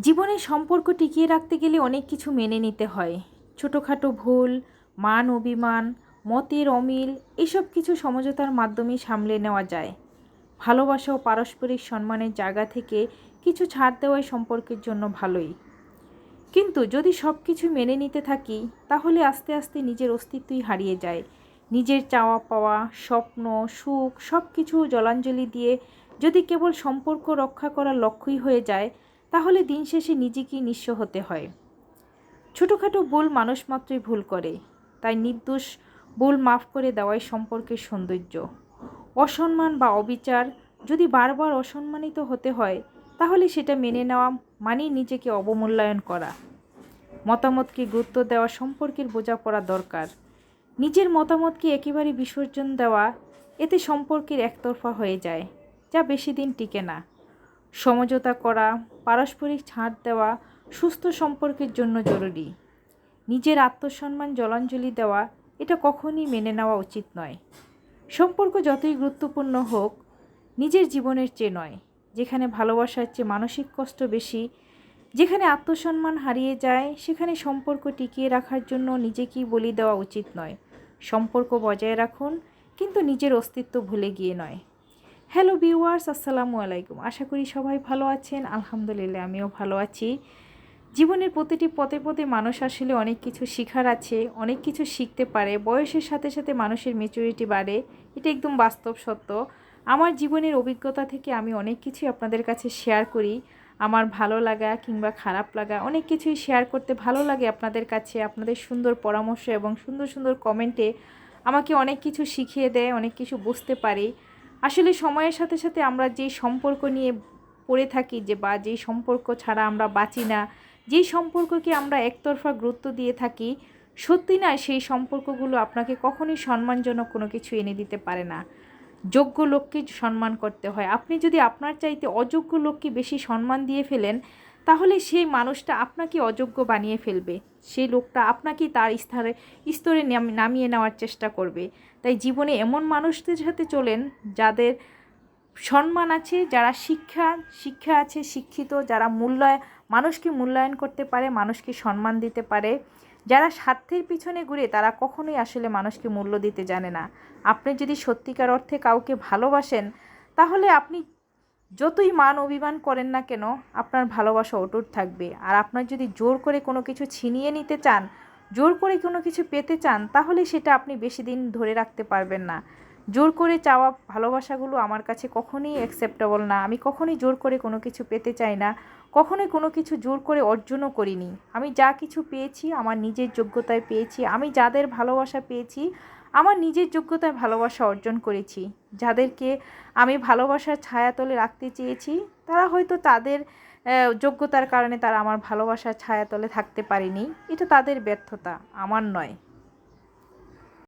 জীবনে সম্পর্ক টিকিয়ে রাখতে গেলে অনেক কিছু মেনে নিতে হয়। ছোটোখাটো ভুল, মান অভিমান, মতের অমিল এসব কিছু সমঝোতার মাধ্যমে সামলে নেওয়া যায়। ভালোবাসা ও পারস্পরিক সম্মানের জায়গা থেকে কিছু ছাড় দেওয়াই সম্পর্কের জন্য ভালোই। কিন্তু যদি সব কিছু মেনে নিতে থাকি, তাহলে আস্তে আস্তে নিজের অস্তিত্বই হারিয়ে যায়। নিজের চাওয়া পাওয়া, স্বপ্ন, সুখ সব কিছু জলাঞ্জলি দিয়ে যদি কেবল সম্পর্ক রক্ষা করার লক্ষ্যই হয়ে যায় তাহলে দিন শেষে নিজেকেই নিঃস্ব হতে হয়। ছোটোখাটো ভুল মানুষ মাত্রই ভুল করে। তাই নির্দোষ ভুল মাফ করে দেওয়াই সম্পর্কের সৌন্দর্য। অসম্মান বা অবিচার যদি বারবার অসম্মানিত হতে হয়, তাহলে সেটা মেনে নেওয়া মানেই নিজেকে অবমূল্যায়ন করা। মতামতকে গুরুত্ব দেওয়া সম্পর্কের বোঝাপড়া দরকার। নিজের মতামতকে একেবারে বিসর্জন দেওয়া এতে সম্পর্কের একতরফা হয়ে যায়, যা বেশি দিন টিকে না। সমঝোতা করা, পারস্পরিক ছাড় দেওয়া, সুস্থ সম্পর্কের জন্য জরুরি। নিজের আত্মসম্মান, জলাঞ্জলি দেওয়া, এটা কখনই মেনে নেওয়া উচিত নয়। সম্পর্ক যতই গুরুত্বপূর্ণ হোক, নিজের জীবনের চেয়ে নয়, যেখানে ভালোবাসার চেয়ে মানসিক কষ্ট বেশি, যেখানে আত্মসম্মান হারিয়ে যায়, সেখানে সম্পর্ক টিকিয়ে রাখার জন্য নিজেকেই বলি দেওয়া উচিত নয়। সম্পর্ক বজায় রাখুন, কিন্তু নিজের অস্তিত্ব ভুলে গিয়ে নয়। হ্যালো ভিউয়ার্স, আসসালামু আলাইকুম। আশা করি সবাই ভালো আছেন। আলহামদুলিল্লাহ, আমিও ভালো আছি। জীবনের প্রতিটি পথে পথে মানুষ আসলে অনেক কিছু শেখার আছে, অনেক কিছু শিখতে পারে। বয়সের সাথে সাথে মানুষের মেচুরিটি বাড়ে। এটা একদম বাস্তব সত্য। আমার জীবনের অভিজ্ঞতা থেকে আমি অনেক কিছুই আপনাদের কাছে শেয়ার করি। আমার ভালো লাগা কিংবা খারাপ লাগা, অনেক কিছুই শেয়ার করতে ভালো লাগে আপনাদের কাছে। আপনাদের সুন্দর পরামর্শ এবং সুন্দর সুন্দর কমেন্টে আমাকে অনেক কিছু শিখিয়ে দেয়, অনেক কিছু বুঝতে পারি। আসলে সময়ের সাথে সাথে আমরা যে সম্পর্ক নিয়ে পড়ে থাকি যে বা যেই সম্পর্ক ছাড়া আমরা বাঁচি না যেই সম্পর্ককে আমরা একতরফা গুরুত্ব দিয়ে থাকি, সত্যি না সেই সম্পর্কগুলো আপনাকে কখনোই সম্মানজনক কোনো কিছু এনে দিতে পারে না। যোগ্য লোককে সম্মান করতে হয়। আপনি যদি আপনার চাইতে অযোগ্য লোককে বেশি সম্মান দিয়ে ফেলেন তাহলে সেই মানুষটা আপনাকে অযোগ্য বানিয়ে ফেলবে। সেই লোকটা আপনাকে তার স্তরে স্তরে নামিয়ে নেওয়ার চেষ্টা করবে। তাই জীবনে এমন মানুষদের সাথে চলেন যাদের সম্মান আছে, যারা শিক্ষা শিক্ষা আছে, শিক্ষিত, যারা মূল্যায়, মানুষকে মূল্যায়ন করতে পারে, মানুষকে সম্মান দিতে পারে। যারা স্বার্থের পিছনে ঘুরে, তারা কখনোই আসলে মানুষকে মূল্য দিতে জানে না। আপনি যদি সত্যিকার অর্থে কাউকে ভালোবাসেন, তাহলে আপনি যতই মান অভিমান করেন না কেন, আপনার ভালোবাসা অটুট থাকবে। আর আপনার যদি জোর করে কোনো কিছু ছিনিয়ে নিতে চান, জোর করে কোনো কিছু পেতে চান, তাহলে সেটা আপনি বেশি দিন ধরে রাখতে পারবেন না। জোর করে চাওয়া ভালোবাসাগুলো আমার কাছে কখনোই অ্যাকসেপ্টেবল না। আমি কখনোই জোর করে কোনো কিছু পেতে চাই না। কখনোই কোনো কিছু জোর করে অর্জনও করিনি। আমি যা কিছু পেয়েছি, আমার নিজের যোগ্যতায় পেয়েছি। আমি যাদের ভালোবাসা পেয়েছি আমার নিজের যোগ্যতায় ভালোবাসা অর্জন করেছি। যাদেরকে আমি ভালোবাসার ছায়াতলে রাখতে চেয়েছি, তারা হয়তো তাদের যোগ্যতার কারণে তারা আমার ভালোবাসার ছায়াতলে থাকতে পারেনি। এটা তাদের ব্যর্থতা, আমার নয়।